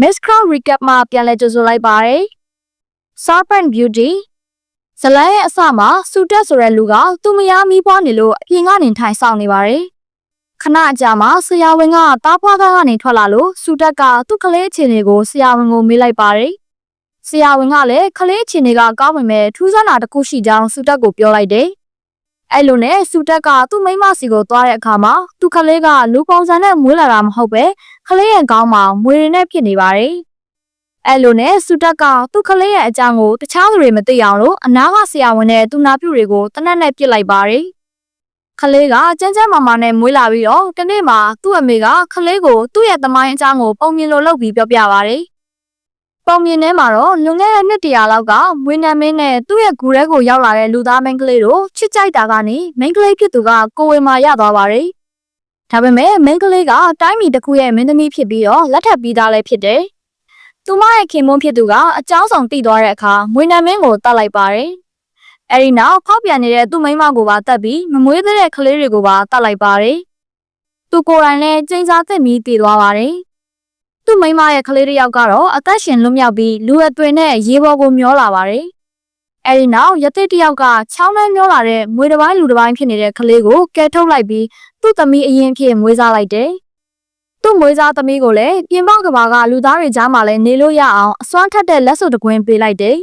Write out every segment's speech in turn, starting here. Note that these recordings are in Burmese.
Miss Crown Recap မှာပြန်လည်ကြိုဆိုလိုက်ပါတယ်။ Serpent Beauty ဇလန်းရဲ့အစမှာစူတက်ဆိုတဲ့လူကသူ့မယားမိဖွားနေလို့အပြင်ကနေထိုင်ဆောင်နေပါတယ်။ခဏအကြာမှာဆရာဝန်ကတားဖွားကားကနေထွက်လာလို့စူတက်ကသူ့ကလေးအခြေအနေကိုဆရာဝန်ကိုမေးလိုက်ပါတယ်။ဆရာဝန်ကလည်းကလေးအခြေအနေကကောင်းပေမဲ့ထူးဆန်းတာတစ်ခုရှိကြောင်းစူတက်ကိုပြောလိုက်တယ်။ အဲ့လိုနဲ့စူတက်ကသူ့မိန်းမစီကိုသွားတဲ့အခါမှာသူ့ကလေးကလူပုံစံနဲ့မွေးလာတာမဟုတ်ပဲကလေးရဲ့ခေါင်းမှာမွေတွေနဲ့ဖြစ်နေပါတယ်။အဲ့လိုနဲ့စူတက်ကသူ့ကလေးရဲ့အကြောင်းကိုတခြားသူတွေမသိအောင်လို့အနာကဆရာဝန်နဲ့သူနာပြုတွေကိုတနက်နဲ့ပြစ်လိုက်ပါတယ်။ကလေးကကျန်းကျန်းမာမာနဲ့မွေးလာပြီးတော့တနေ့မှာသူ့အမေကကလေးကိုသူ့ရဲ့သမိုင်းအကြောင်းကိုပုံမြင်လိုလုပ်ပြီးပြောပြပါတယ်။ ပုံမြင်ထဲမှာတော့လွန်ခဲ့တဲ့နှစ်တရာလောက်ကမွေးနံမင်းနဲ့သူ့ရဲ့ဂူထဲကိုရောက်လာတဲ့လူသားမိန်းကလေးတို့ချစ်ကြိုက်တာကနေမိန်းကလေးဖြစ်သူကကိုယ်ဝင်မာရသွားပါတယ်။ဒါပေမဲ့မိန်းကလေးကတိုင်းပြည်တစ်ခုရဲ့မင်းသမီးဖြစ်ပြီးတော့လက်ထပ်ပြီးသားလည်းဖြစ်တယ်။သူမရဲ့ခင်မွန်းဖြစ်သူကအကြောင်းဆောင်တည်သွားတဲ့အခါမွေးနံမင်းကိုတတ်လိုက်ပါတယ်။အဲဒီနောက်ဖောက်ပြန်နေတဲ့သူ့မိန်းမကိုပါတတ်ပြီးမမွေးသေးတဲ့ကလေးတွေကိုပါတတ်လိုက်ပါတယ်။သူကိုယ်တိုင်လည်းကျင်းစားသက်ပြီးတည်သွားပါတယ်။ သူ့မိန်းမရဲ့ကလေးတစ်ယောက်ကတော့အသက်ရှင်လွတ်မြောက်ပြီးလူအသွင်နဲ့ရေပေါ်ကိုမျောလာပါတယ်။အဲဒီနောက်ရတိတစ်ယောက်ကချောင်းနှမ်းမျောလာတဲ့မွေတစ်ပိုင်းလူတစ်ပိုင်းဖြစ်နေတဲ့ကလေးကိုကယ်ထုတ်လိုက်ပြီးသူ့သမီးအရင်ဖြစ်မွေးစားလိုက်တယ်။သူ့မွေးစားသမီးကိုလည်းပြင်ပကဘာကလူသားတွေကြားမှာလည်းနေလို့ရအောင်အစွမ်းထက်တဲ့လက်စွပ်တကွင်းပေးလိုက်တယ်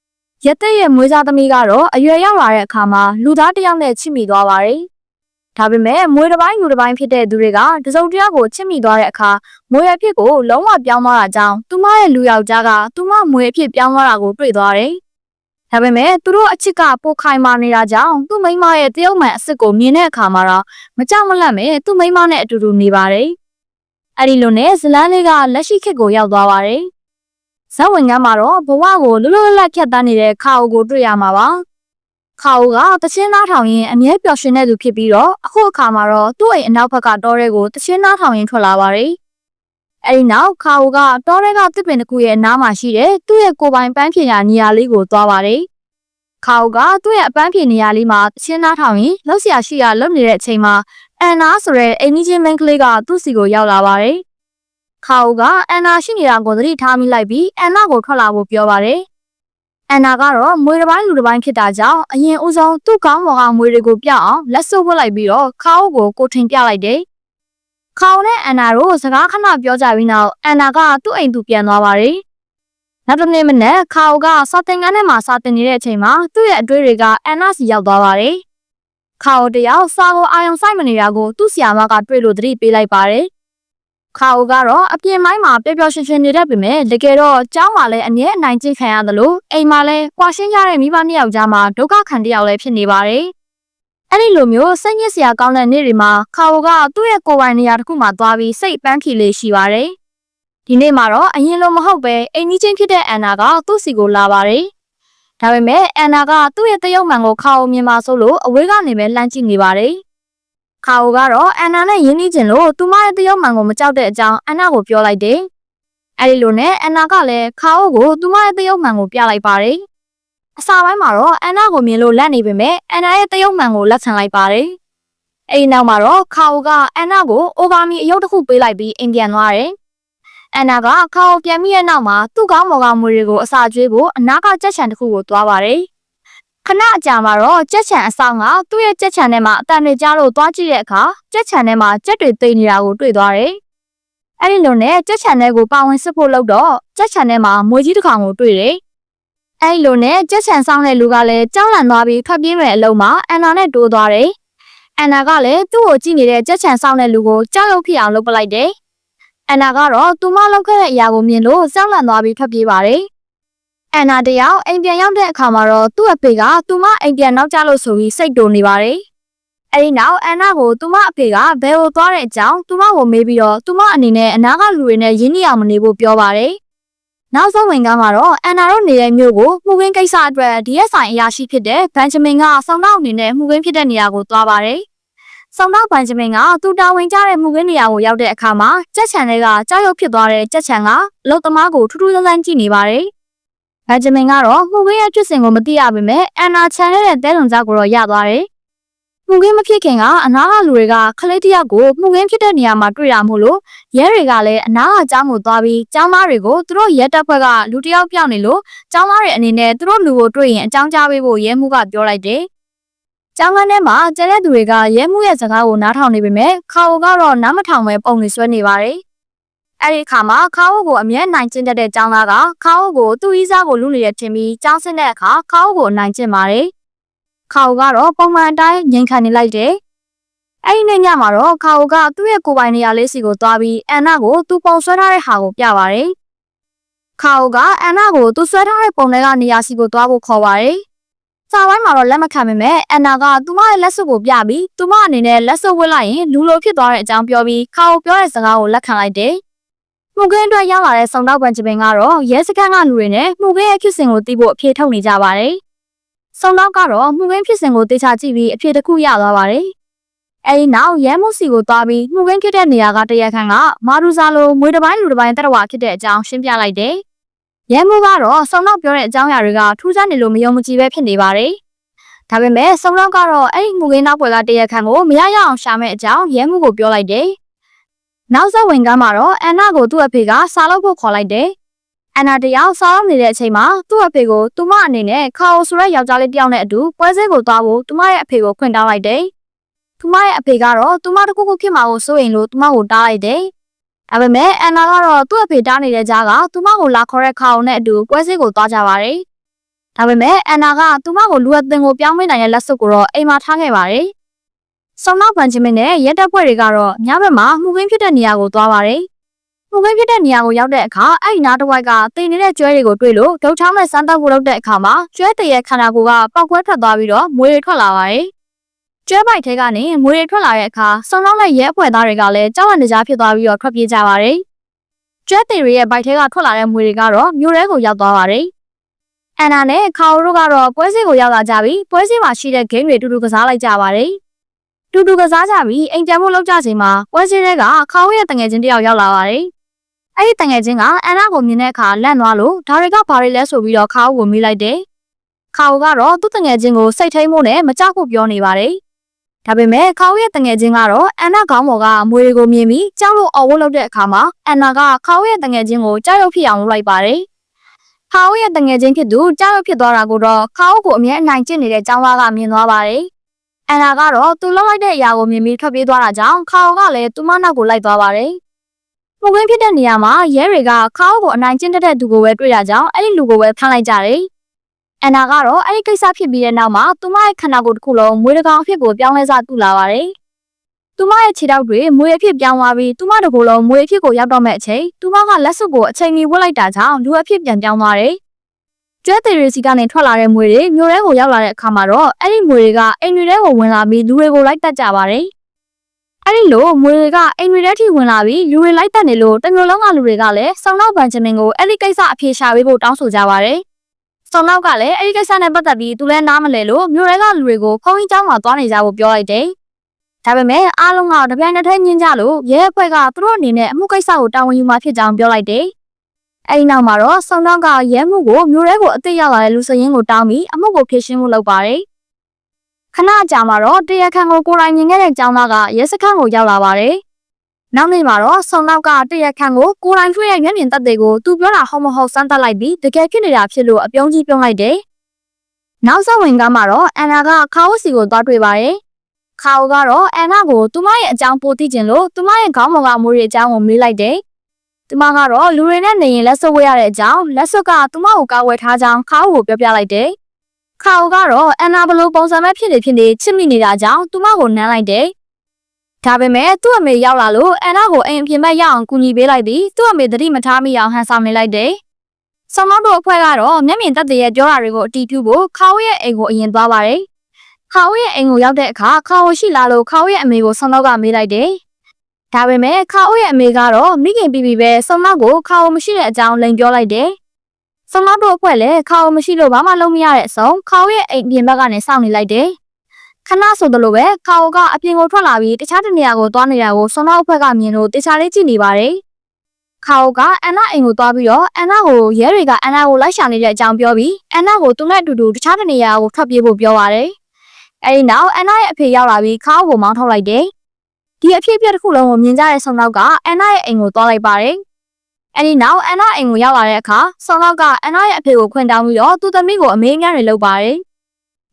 ။ရတဲ့ရဲ့မွေးစားသမီးကတော့အရွယ်ရောက်လာတဲ့အခါမှာလူသားတစ်ယောက်နဲ့ချစ်မိသွားပါတယ်။ ဒါပေမဲ့မွေတစ်ပိုင်းလူတစ်ပိုင်းဖြစ်တဲ့သူတွေကတစုံတစ်ယောက်ကိုချစ်မိသွားတဲ့အခါမွေအဖြစ်ကိုလုံးဝပြောင်းသွားတာကြောင့်သူမရဲ့လူယောက်ျားကသူမမွေအဖြစ်ပြောင်းသွားတာကိုတွေ့သွားတယ်။ဒါပေမဲ့သူတို့အချစ်ကပိုခိုင်မာနေတာကြောင့်သူ့မိန်းမရဲ့တရုတ်မှန်အစ်စ်ကိုမြင်တဲ့အခါမှာတော့မကြောက်မလန့်ပဲသူ့မိန်းမနဲ့အတူတူနေပါတယ်။အဲဒီလိုနဲ့ဇလန်းလေးကလက်ရှိခေတ်ကိုရောက်သွားပါတယ်။ဇက်ဝင်ကမ်းမှာတော့ဘဝကိုလွတ်လွတ်လပ်လပ်ဖြတ်တန်းနေတဲ့ခါအိုကိုတွေ့ရမှာပါ။ ခါအိုကတချင်းသားထောင်ရင်အမြဲပျော်ရွှင်တဲ့သူဖြစ်ပြီးတော့အခုအခါမှာတော့သူ့အိမ်အနောက်ဘက်ကတောထဲကိုတချင်းသားထောင်ရင်ထွက်လာပါတယ်။အဲဒီနောက်ခါအိုကတောထဲကတစ်ပင်တစ်ခုရဲ့အနားမှာရှိတဲ့သူ့ရဲ့ကိုယ်ပိုင်ပန်းဖြေရာနေရာလေးကိုသွားပါတယ်။ခါအိုကသူ့ရဲ့အပန်းဖြေနေရာလေးမှာတချင်းသားထောင်ရင်လှုပ်ရှားရှိရလှုပ်နေတဲ့အချိန်မှာအန်နာဆိုတဲ့အိမ်ကြီးချင်းမိန်းကလေးကသူ့စီကိုရောက်လာပါတယ်။ခါအိုကအန်နာရှိနေတာကိုသတိထားမိလိုက်ပြီးအန်နာကိုထွက်လာဖို့ပြောပါတယ်။ အန်နာကတော့မွေတစ်ပိုင်းလူတစ်ပိုင်းဖြစ်တာကြောင့်အရင်ဦးဆုံးသူ့ကောင်းပေါ်ကမွေတွေကိုပြအောင်လက်စွပ်ဝတ်လိုက်ပြီးတော့ခါအိုကိုကိုထင်ပြလိုက်တယ်။ခါအိုနဲ့အန်နာတို့စကားခဏပြောကြပြီးနောက်အန်နာကသူ့အိမ်သူပြန်သွားပါတယ်။နောက်တစ်နေ့မနက်ခါအိုကစာသင်ခန်းထဲမှာစာသင်နေတဲ့အချိန်မှာသူ့ရဲ့အတွေ့တွေကအန်နာစီရောက်သွားပါတယ်။ခါအိုတယောက်စာကိုအာရုံစိုက်မနေတာကိုသူ့ဆီယာမကတွေ့လို့သတိပေးလိုက်ပါတယ်။ ခါအိုကတော့အပြင်ပိုင်းမှာပျော်ပျော်ရွှင်ရွှင်နေတတ်ပေမဲ့တကယ်တော့ကျောင်းမှာလည်းအမြဲအနိုင်ကျင့်ခံရတယ်လို့အိမ်မှာလည်းကွာရှင်းကြတဲ့မိဘနှစ်ယောက်ကြားမှာဒုက္ခခံတယောက်လည်းဖြစ်နေပါတယ်။အဲ့ဒီလိုမျိုးစိတ်ညစ်စရာကောင်းတဲ့နေ့တွေမှာခါအိုကသူ့ရဲ့ကိုယ်ပိုင်နေရာတစ်ခုမှာသွားပြီးစိတ်ပန်းခီလေးရှိပါတယ်။ဒီနေ့မှာတော့အရင်လိုမဟုတ်ပဲအိမ်ကြီးချင်းဖြစ်တဲ့အန်နာကသူ့စီကိုလာပါတယ်။ဒါပေမဲ့အန်နာကသူ့ရဲ့တရုတ်မှန်ကိုခါအိုမြင်ပါဆိုလို့အဝေးကနေပဲလှမ်းကြည့်နေပါတယ်။ ခါအိုကတော့အန်နာနဲ့ရင်းနှီးချင်လို့သူမရဲ့တရုတ်မှန်ကိုမကြောက်တဲ့အကြောင်းအန်နာကိုပြောလိုက်တယ်။အဲဒီလိုနဲ့အန်နာကလည်းခါအိုကိုသူမရဲ့တရုတ်မှန်ကိုပြလိုက်ပါတယ်။အစာပိုင်းမှာတော့အန်နာကိုမြင်လို့လက်နေပေမဲ့အန်နာရဲ့တရုတ်မှန်ကိုလက်ဆန်လိုက်ပါတယ်။အဲဒီနောက်မှာတော့ခါအိုကအန်နာကိုအိုဘာမီအယုတ်တစ်ခုပေးလိုက်ပြီးအိမ်ပြန်သွားတယ်။အန်နာကခါအိုပြန်ပြီးရဲ့နောက်မှာသူ့ကောင်းမော်ကမွေတွေကိုအစာကျွေးဖို့အနာကကြက်ချံတစ်ခုကိုသွားပါတယ်။ ခဏအကြာမှာတော့ကြက်ချံအဆောင်ကသူ့ရဲ့ကြက်ချံထဲမှာအတန်တွေကြားလို့သွားကြည့်တဲ့အခါကြက်ချံထဲမှာကြက်တွေတိတ်နေတာကိုတွေ့သွားတယ်။အဲဒီလိုနဲ့ကြက်ချံထဲကိုပါဝင်စစ်ဖို့လုပ်တော့ကြက်ချံထဲမှာမွေကြီးတစ်ကောင်ကိုတွေ့တယ်။အဲဒီလိုနဲ့ကြက်ချံဆောင်တဲ့လူကလည်းကြောက်လန့်သွားပြီးထွက်ပြေးမယ်အလုံးမှာအန်နာနဲ့တိုးသွားတယ်။အန်နာကလည်းသူ့ကိုကြည့်နေတဲ့ကြက်ချံဆောင်တဲ့လူကိုကြောက်ရွံ့ဖြစ်အောင်လုပ်ပလိုက်တယ်။အန်နာကတော့သူမလုပ်ခဲ့တဲ့အရာကိုမြင်လို့ကြောက်လန့်သွားပြီးထွက်ပြေးပါတယ်။ အန်နာတယောက်အိမ်ပြန်ရောက်တဲ့အခါမှာတော့သူ့အဖေကသူမအိမ်ပြန်နောက်ကျလို့ဆိုပြီးစိတ်တိုနေပါတယ်။အဲဒီနောက်အန်နာကိုသူမအဖေကဘယ်ကိုသွားတဲ့အကြောင်းသူမကိုမေးပြီးတော့သူမအနေနဲ့အနာကလူတွေနဲ့ရင်းနှီးအောင်မနေဖို့ပြောပါတယ်။နောက်ဆုံးဝင်ကမ်းမှာတော့အန်နာတို့နေတဲ့မြို့ကိုမှုခင်းကိစ္စအတွက် DSI အရာရှိဖြစ်တဲ့ဘန်ဂျမင်ကစောင်းနောက်အနေနဲ့မှုခင်းဖြစ်တဲ့နေရာကိုသွားပါတယ်။စောင်းနောက်ဘန်ဂျမင်ကသူတာဝန်ကျတဲ့မှုခင်းနေရာကိုရောက်တဲ့အခါမှာကြက်ချန်တွေကကြောက်ရွံ့ဖြစ်သွားတဲ့ကြက်ချန်ကအလုတ်သမားကိုထူးထူးဆန်းဆန်းကြည့်နေပါတယ်။ ဘန်ဂျမင်ကတော့မှုခင်းရဲ့ကျွတ်စင်ကိုမသိရပေမဲ့အန်နာချန်ရဲ့တဲလုံကြောက်ကိုတော့ရသွားတယ်။မှုခင်းမဖြစ်ခင်ကအနာကလူတွေကခလေးတယောက်ကိုမှုခင်းဖြစ်တဲ့နေရာမှာတွေ့ရမို့လို့ရဲတွေကလည်းအနာကကျောင်းကိုသွားပြီးကျောင်းသားတွေကိုသူတို့ရဲတပ်ဖွဲ့ကလူတယောက်ပြောင်းနေလို့ကျောင်းသားတွေအနေနဲ့သူတို့လူကိုတွေ့ရင်အကြောင်းကြားပေးဖို့ရဲမှုကပြောလိုက်တယ်။ကျောင်းကန်းထဲမှာကျန်တဲ့သူတွေကရဲမှုရဲ့စကားကိုနားထောင်နေပေမဲ့ခါအိုကတော့နားမထောင်ပဲပုံနေဆွဲနေပါတယ်။ အဲ့ဒီအခါမှာခါအိုကိုအမျက်နိုင်ကျင့်တတ်တဲ့ကျောင်းသားကခါအိုကိုသူ့ဤစားကိုလူနေတဲ့ထင်ပြီးကျောင်းဆင်းတဲ့အခါခါအိုကိုအနိုင်ကျင့်ပါတယ်။ခါအိုကတော့ပုံမှန်အတိုင်းငြိမ်ခံနေလိုက်တယ်။အဲ့ဒီနေ့ညမှာတော့ခါအိုကသူ့ရဲ့ကိုယ်ပိုင်နေရာလေးစီကိုသွားပြီးအန်နာကိုသူပုံဆွဲထားတဲ့ဟာကိုပြပါတယ်။ခါအိုကအန်နာကိုသူဆွဲထားတဲ့ပုံတွေကနေရာစီကိုသွားဖို့ခေါ်ပါတယ်။စာပိုင်းမှာတော့လက်မခံပေမဲ့အန်နာကသူမရဲ့လက်စွပ်ကိုပြပြီးသူမအနေနဲ့လက်စွပ်ဝစ်လိုက်ရင်လူလိုဖြစ်သွားတဲ့အကြောင်းပြောပြီးခါအိုပြောတဲ့စကားကိုလက်ခံလိုက်တယ်။ မှုခင်းအတွက်ရောက်လာတဲ့စုံတော့ပန်ချပင်ကတော့ရဲစခန်းကလူတွေနဲ့မှုခင်းရဲ့ဖြစ်စဉ်ကိုသိဖို့အဖြေထုတ်နေကြပါတယ်။စုံတော့ကတော့မှုခင်းဖြစ်စဉ်ကိုတေချာကြည့်ပြီးအဖြေတစ်ခုရသွားပါတယ်။အဲဒီနောက်ရဲမှုစီကိုသွားပြီးမှုခင်းဖြစ်တဲ့နေရာကတရက်ခန့်ကမာရူဇာလိုမွေတစ်ပိုင်းလူတစ်ပိုင်းတက်တဝါဖြစ်တဲ့အကြောင်းရှင်းပြလိုက်တယ်။ရဲမှုကတော့စုံတော့ပြောတဲ့အကြောင်းအရာတွေကထူးခြားနေလို့မယုံမကြည်ပဲဖြစ်နေပါတယ်။ဒါပေမဲ့စုံတော့ကတော့အဲ့ဒီမှုခင်းနောက်ပွဲကတရက်ခန့်ကိုမရရအောင်ရှာမဲ့အကြောင်းရဲမှုကိုပြောလိုက်တယ်။ နောက်ဆက်ဝင်ကမ်းမှာတော့အန်နာကိုသူ့အဖေကစားလုပ်ဖို့ခေါ်လိုက်တယ်။အန်နာတယောက်စားလုပ်နေတဲ့အချိန်မှာသူ့အဖေကိုသူမအနေနဲ့ခါအိုဆိုတဲ့ယောက်ျားလေးတယောက်နဲ့အတူပွဲစဲကိုသွားဖို့သူမရဲ့အဖေကိုခွင့်တောင်းလိုက်တယ်။သူမရဲ့အဖေကတော့သူမတခုခုဖြစ်မှာကိုစိုးရင်လို့သူမကိုတားလိုက်တယ်။ဒါပေမဲ့အန်နာကတော့သူ့အဖေတားနေတဲ့ကြားကသူမကိုလာခေါ်တဲ့ခါအိုနဲ့အတူပွဲစဲကိုသွားကြပါတယ်။ဒါပေမဲ့အန်နာကသူမကိုလူအသင်ကိုပြောင်းမနိုင်တဲ့လက်စွပ်ကိုတော့အိမ်မှာထားခဲ့ပါတယ်။ ဆောင်းနောက်ပန်ချင်မင်းနဲ့ရဲတပ်ဖွဲ့တွေကတော့ညဘက်မှာမှုခင်းဖြစ်တဲ့နေရာကိုသွားပါတယ်။မှုခင်းဖြစ်တဲ့နေရာကိုရောက်တဲ့အခါအဲ့ဒီနားတစ်ဝိုက်ကတင်နေတဲ့ကျွဲတွေကိုတွေ့လို့ဒုတ်ချောင်းနဲ့စမ်းသပ်ဖို့လုပ်တဲ့အခါမှာကျွဲတရဲ့ခန္ဓာကိုယ်ကပောက်ကွဲထွက်သွားပြီးတော့မွေတွေထွက်လာပါတယ်။ကျွဲပိုက်ထဲကနေမွေတွေထွက်လာတဲ့အခါဆောင်းနောက်နဲ့ရဲအဖွဲ့သားတွေကလည်းကြောက်ရနေကြဖြစ်သွားပြီးတော့ထွက်ပြေးကြပါတယ်။ကျွဲတေတွေရဲ့ဘိုက်ထဲကထွက်လာတဲ့မွေတွေကတော့မြို့ထဲကိုရောက်သွားပါတယ်။အန်နာနဲ့ခါအိုတို့ကတော့ပွဲစီကိုရောက်လာကြပြီးပွဲစီမှာရှိတဲ့ဂိမ်းတွေတူတူကစားလိုက်ကြပါတယ်။ တူတူကစားကြပြီးအိမ်ပြန်ဖို့လောက်ကြချိန်မှာပွဲစီတွေကခါအိုရဲ့တငယ်ချင်းတယောက်ရောက်လာပါတယ်။အဲ့ဒီတငယ်ချင်းကအန်နာကိုမြင်တဲ့အခါလန့်သွားလို့ဒါတွေကဘာတွေလဲဆိုပြီးတော့ခါအိုကိုမေးလိုက်တယ်။ခါအိုကတော့သူ့တငယ်ချင်းကိုစိတ်ထိန်ဖို့နဲ့မကြောက်ဖို့ပြောနေပါတယ်။ဒါပေမဲ့ခါအိုရဲ့တငယ်ချင်းကတော့အန်နာခေါင်းပေါ်ကအမွေတွေကိုမြင်ပြီးကြောက်လို့အော်ဝတ်လုပ်တဲ့အခါမှာအန်နာကခါအိုရဲ့တငယ်ချင်းကိုကြောက်ရွံ့ဖြစ်အောင်လုပ်လိုက်ပါတယ်။ခါအိုရဲ့တငယ်ချင်းဖြစ်သူကြောက်ရွံ့ဖြစ်သွားတာကိုတော့ခါအိုကိုအမြဲအနိုင်ကျင့်နေတဲ့ចောင်းသားကမြင်သွားပါတယ်။ အန်နာကတော့သူလှုပ်လိုက်တဲ့အရာကိုမြင်ပြီးထွက်ပြေးသွားတာကြောင့်ခါအိုကလည်းသူမနောက်ကိုလိုက်သွားပါတယ်။မှုခင်းဖြစ်တဲ့နေရာမှာရဲတွေကခါအိုကိုအနိုင်ကျင့်တတ်တဲ့သူကိုပဲတွေ့ရကြောင်းအဲ့ဒီလူကိုပဲဖမ်းလိုက်ကြတယ်။အန်နာကတော့အဲ့ဒီကိစ္စဖြစ်ပြီးတဲ့နောက်မှာသူမရဲ့ခန္ဓာကိုယ်တစ်ခုလုံးမွေးတကောင်အဖြစ်ကိုပြောင်းလဲစားတူလာပါတယ်။သူမရဲ့ခြေထောက်တွေမွေးအဖြစ်ပြောင်းသွားပြီးသူမတစ်ကိုယ်လုံးမွေးအဖြစ်ကိုရောက်တော့မဲ့အချိန်သူမကလက်စွပ်ကိုအချိန်မီဝတ်လိုက်တာကြောင့်လူအဖြစ်ပြန်ပြောင်းသွားတယ်။ ကျွဲသေးတွေစီကနေထွက်လာတဲ့မြွေတွေမြို့ထဲကိုရောက်လာတဲ့အခါမှာတော့အဲ့ဒီမြွေတွေကအိမ်တွေထဲကိုဝင်လာပြီးလူတွေကိုလိုက်တက်ကြပါတယ်။အဲ့ဒီလိုမြွေတွေကအိမ်တွေထဲထိဝင်လာပြီးလူတွေလိုက်တက်နေလို့တမျိုးလုံးကလူတွေကလည်းဆောင်းနောက်ဗန်ဂျမင်ကိုအဲ့ဒီကိစ္စအဖြေရှာပေးဖို့တောင်းဆိုကြပါတယ်။ဆောင်းနောက်ကလည်းအဲ့ဒီကိစ္စနဲ့ပတ်သက်ပြီးသူလည်းနားမလဲလို့မြို့ထဲကလူတွေကိုခေါင်းကြီးကျောင်းမှာသွားနေကြဖို့ပြောလိုက်တယ်။ဒါပေမဲ့အားလုံးကတပြိုင်တည်းညင်းကြလို့ရဲအဖွဲ့ကသူတို့အနေနဲ့အမှုကိစ္စကိုတာဝန်ယူမှာဖြစ်ကြောင်းပြောလိုက်တယ်။ အဲဒီနောက်မှာတော့ဆောင်းနောက်ကရဲမှုကိုမြို့ထဲကိုအစ်စ်ရောက်လာတဲ့လူစရင်ကိုတောင်းပြီးအမှုကိုဖြေရှင်းမှုလုပ်ပါတယ်။ခဏကြာမှာတော့တရားခံကိုကိုယ်တိုင်မြင်ခဲ့တဲ့ကျောင်းသားကရဲစခန်းကိုရောက်လာပါတယ်။နောက်နေ့မှာတော့ဆောင်းနောက်ကတရားခံကိုကိုယ်တိုင်တွေ့တဲ့မျက်မြင်သက်သေကိုသူပြောတာဟုတ်မဟုတ်စမ်းသပ်လိုက်ပြီးတကယ်ဖြစ်နေတာဖြစ်လို့အပြုံးကြီးပြုံးလိုက်တယ်။နောက်ဆက်ဝင်ကမှာတော့အန်နာကခါအိုစီကိုသွားတွေ့ပါတယ်။ခါအိုကတော့အန်နာကိုသူမရဲ့အကြောင်းပိုသိကျင်လို့သူမရဲ့ခေါင်းပေါ်ကမွေးရဲ့အကြောင်းကိုမေးလိုက်တယ်။ သူမကတော့လူတွေနဲ့နေရင်လက်ဆွပ်ဝဲရတဲ့အကြောင်းလက်ဆွပ်ကသူမကိုကာဝယ်ထားကြောင်းခါအိုကိုပြောပြလိုက်တယ်။ခါအိုကတော့အန်နာဘလို့ပုံစံမဲ့ဖြစ်နေဖြစ်နေချစ်မိနေတာကြောင့်သူမကိုနမ်းလိုက်တယ်။ဒါပေမဲ့သူ့အမေရောက်လာလို့အန်နာကိုအိမ်အပြင်ဘက်ရောက်အောင်ကူညီပေးလိုက်ပြီးသူ့အမေသတိမထားမိအောင်ဟန်ဆောင်နေလိုက်တယ်။ဆောင်းနောက်တို့အဖွဲ့ကတော့မျက်မြင်သက်သေရဲ့ပြောတာတွေကိုအတီးပြုဖို့ခါအိုရဲ့အိမ်ကိုအရင်သွားပါတယ်။ခါအိုရဲ့အိမ်ကိုရောက်တဲ့အခါခါအိုရှိလာလို့ခါအိုရဲ့အမေကိုဆောင်းနောက်ကမေးလိုက်တယ်။ ဒါပေမဲ့ခါအိုရဲ့အမေကတော့မိခင်ပြီးပြီးပဲဆောင်းနောက်ကိုခါအိုမရှိတဲ့အကြောင်းလိန်ပြောလိုက်တယ်။ဆောင်းနောက်တို့အဖွဲ့လည်းခါအိုမရှိလို့ဘာမှလုပ်မရတဲ့အဆုံးခါအိုရဲ့အိမ်ပြင်ဘက်ကနေစောင့်နေလိုက်တယ်။ခဏဆိုသလိုပဲခါအိုကအပြင်ကိုထွက်လာပြီးတခြားတနေရာကိုသွားနေတာကိုဆောင်းနောက်အဖွဲ့ကမြင်လို့တခြားလေးကြည့်နေပါတယ်။ခါအိုကအန်နာအိမ်ကိုသွားပြီးတော့အန်နာကိုရဲတွေကအန်နာကိုလိုက်ရှာနေတဲ့အကြောင်းပြောပြီးအန်နာကိုသူနဲ့အတူတူတခြားတနေရာကိုထွက်ပြေးဖို့ပြောပါတယ်။အဲဒီနောက်အန်နာရဲ့အဖေရောက်လာပြီးခါကိုမောင်းထုတ်လိုက်တယ် ဒီအဖြစ်အပျက်တစ်ခုလုံးကိုမြင်ကြတဲ့ဆုံနောက်ကအန်နာရဲ့အိမ်ကိုသွားလိုက်ပါတယ်အဲဒီနောက်အန်နာအိမ်ကိုရောက်လာတဲ့အခါဆုံနောက်ကအန်နာရဲ့အဖေကိုခွင့်တောင်းပြီးတော့သူ့သမီးကိုအမေးအမြန်းတွေလုပ်ပါတယ်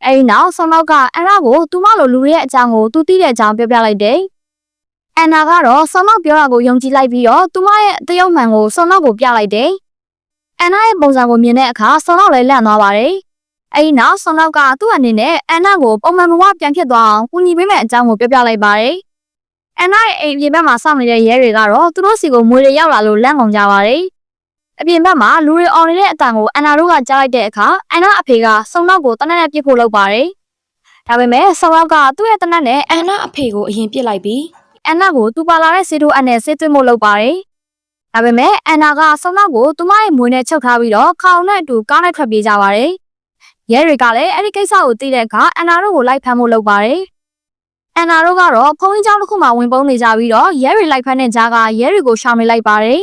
အဲဒီနောက်ဆုံနောက်ကအန်နာကိုသူမလိုလူတွေရဲ့အကြောင်းကိုသူသိတဲ့အကြောင်းပြောပြလိုက်တယ်အန်နာကတော့ဆုံနောက်ပြောတာကိုယုံကြည်လိုက်ပြီးတော့သူမရဲ့တရုတ်မှန်ကိုဆုံနောက်ကိုပြလိုက်တယ်အန်နာရဲ့ပုံစံကိုမြင်တဲ့အခါဆုံနောက်လည်းလန့်သွားပါတယ်အဲဒီနောက်ဆုံနောက်ကသူ့အနေနဲ့အန်နာကိုပုံမှန်ဘဝပြန်ဖြစ်သွားအောင်ကူညီပေးမယ့်အကြောင်းကိုပြောပြလိုက်ပါတယ်။ အန်နာရဲ့အိမ်ပြင်ဘက်မှာစောင့်နေတဲ့ရဲတွေကတော့သူတို့စီကိုမွေတွေရောက်လာလို့လန့်ကုန်ကြပါတယ်။အပြင်ဘက်မှာလူတွေအော်နေတဲ့အတန်ကိုအန်နာတို့ကကြားလိုက်တဲ့အခါအန်နာအဖေကဆုံနောက်ကိုတနက်နဲ့ပြစ်ဖို့လုပ်ပါတယ်။ဒါပေမဲ့ဆုံနောက်ကသူ့ရဲ့တနက်နဲ့အန်နာအဖေကိုအရင်ပြစ်လိုက်ပြီးအန်နာကိုသူပါလာတဲ့ဆေးတို့အနဲ့ဆေးသွင်းဖို့လုပ်ပါတယ်။ဒါပေမဲ့အန်နာကဆုံနောက်ကိုသူမရဲ့မွေနဲ့ချုပ်ထားပြီးတော့ခေါင်းနဲ့အတူကားနဲ့ထွက်ပြေးကြပါတယ်။ရဲတွေကလည်းအဲ့ဒီကိစ္စကိုသိတဲ့အခါအန်နာတို့ကိုလိုက်ဖမ်းဖို့လုပ်ပါတယ်။ အန်နာတို့ကတော့ဖုန်းကြီးကျောင်းတစ်ခုမှာဝင်ပုန်းနေကြပြီးတော့ရဲတွေလိုက်ဖက်တဲ့ကြားကရဲတွေကိုရှောင်နေလိုက်ပါတယ်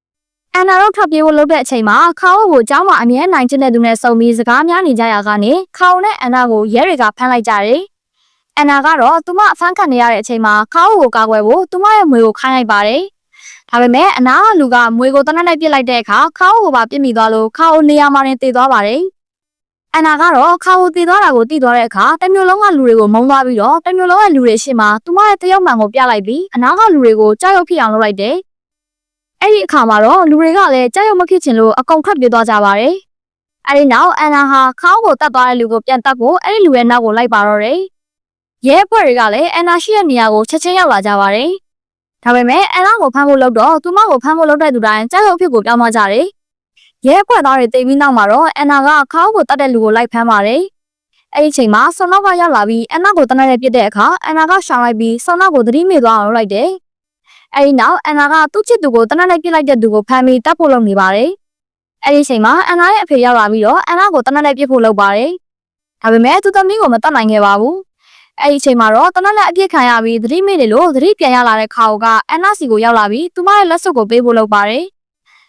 ။အန်နာတို့ထွက်ပြေးဖို့လုပ်တဲ့အချိန်မှာခါဝတ်ကိုကျောင်းမှာအမြဲနိုင်ကျတဲ့သူနဲ့ဆုံပြီးစကားများနေကြရကနေခါဝတ်နဲ့အန်နာကိုရဲတွေကဖမ်းလိုက်ကြတယ်။အန်နာကတော့သူမအဖမ်းခံနေရတဲ့အချိန်မှာခါဝတ်ကိုကာကွယ်ဖို့သူမရဲ့မွေကိုခိုင်းလိုက်ပါတယ်။ဒါပေမဲ့အနာကလူကမွေကိုတနက်နဲ့ပြစ်လိုက်တဲ့အခါခါဝတ်ကိုပါပြစ်မိသွားလို့ခါဝတ်နေရာမှာတင်သွားပါတယ်။ အန်နာကတော့ခေါင်းကိုတည်သွားတာကိုတည်သွားတဲ့အခါတမျိုးလုံးကလူတွေကိုမုန်းသွားပြီးတော့တမျိုးလုံးကလူတွေရှေ့မှာသူမရဲ့တရုတ်မှန်ကိုပြလိုက်ပြီးအနာကလူတွေကိုကြောက်ရွံ့ဖြစ်အောင်လုပ်လိုက်တယ်။အဲ့ဒီအခါမှာတော့လူတွေကလည်းကြောက်ရွံ့မဖြစ်ချင်လို့အကုန်ထွက်ပြေးသွားကြပါတယ်။အဲ့ဒီနောက်အန်နာဟာခေါင်းကိုတတ်သွားတဲ့လူကိုပြန်တတ်ဖို့အဲ့ဒီလူရဲ့နောက်ကိုလိုက်ပါတော့တယ်။ရဲဖွဲ့တွေကလည်းအန်နာရှိတဲ့နေရာကိုချက်ချင်းရောက်လာကြပါတယ်။ဒါပေမဲ့အန်နာကိုဖမ်းဖို့လုပ်တော့သူမကိုဖမ်းဖို့လုပ်တဲ့သူတိုင်းကြောက်ရွံ့ဖြစ်ကိုပြောင်းသွားကြတယ်။ ရဲဖွဲ့သားတွေတိတ်ပြီးနောက်မှာတော့အန်နာကခေါင်းကိုတတ်တဲ့လူကိုလိုက်ဖမ်းပါတယ်။အဲ့ဒီချိန်မှာဆွန်နောက်ကရောက်လာပြီးအန်နာကိုတနက်နဲ့ပြစ်တဲ့အခါအန်နာကရှောင်လိုက်ပြီးဆွန်နောက်ကိုသတိမေ့သွားအောင်လုပ်လိုက်တယ်။အဲ့ဒီနောက်အန်နာကသူ့ချစ်သူကိုတနက်နဲ့ပြစ်လိုက်တဲ့သူကိုဖမ်းပြီးတတ်ဖို့လုပ်နေပါတယ်။အဲ့ဒီချိန်မှာအန်နာရဲ့အဖေရောက်လာပြီးတော့အန်နာကိုတနက်နဲ့ပြစ်ဖို့လုပ်ပါတယ်။ဒါပေမဲ့သူသမီးကိုမတတ်နိုင်ခဲ့ပါဘူး။အဲ့ဒီချိန်မှာတော့တနက်နဲ့အပြစ်ခံရပြီးသတိမေ့တယ်လို့သတိပြန်ရလာတဲ့ခါကအန်နာစီကိုရောက်လာပြီးသူမရဲ့လက်စွပ်ကိုပေးဖို့လုပ်ပါတယ်။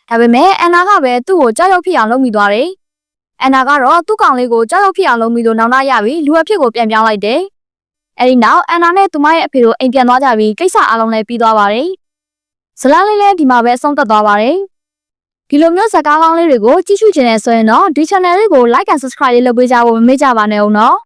ဒါပေမဲ့အန်နာကပဲသူ့ကိုကြောက်ရွံ့ဖြစ်အောင်လုပ်မိသွားတယ်။အန်နာကတော့သူ့ကောင်လေးကိုကြောက်ရွံ့ဖြစ်အောင်လုပ်မိလို့နောင်တရပြီးလူအဖြစ်ကိုပြန်ပြောင်းလိုက်တယ်။အဲ့ဒီနောက်အန်နာနဲ့သူမရဲ့အဖေတို့အိမ်ပြန်သွားကြပြီးကိစ္စအလုံးလည်းပြီးသွားပါတယ်။ဇလားလေးလည်းဒီမှာပဲဆုံးသက်သွားပါတယ်။ဒီလိုမျိုးဇာတ်ကားကောင်းလေးတွေကိုကြည့်ရှုချင်တဲ့ဆိုရင်တော့ဒီ channel လေးကို like and subscribe လေးလုပ်ပေးကြဖို့မမေ့ကြပါနဲ့ဦးနော်။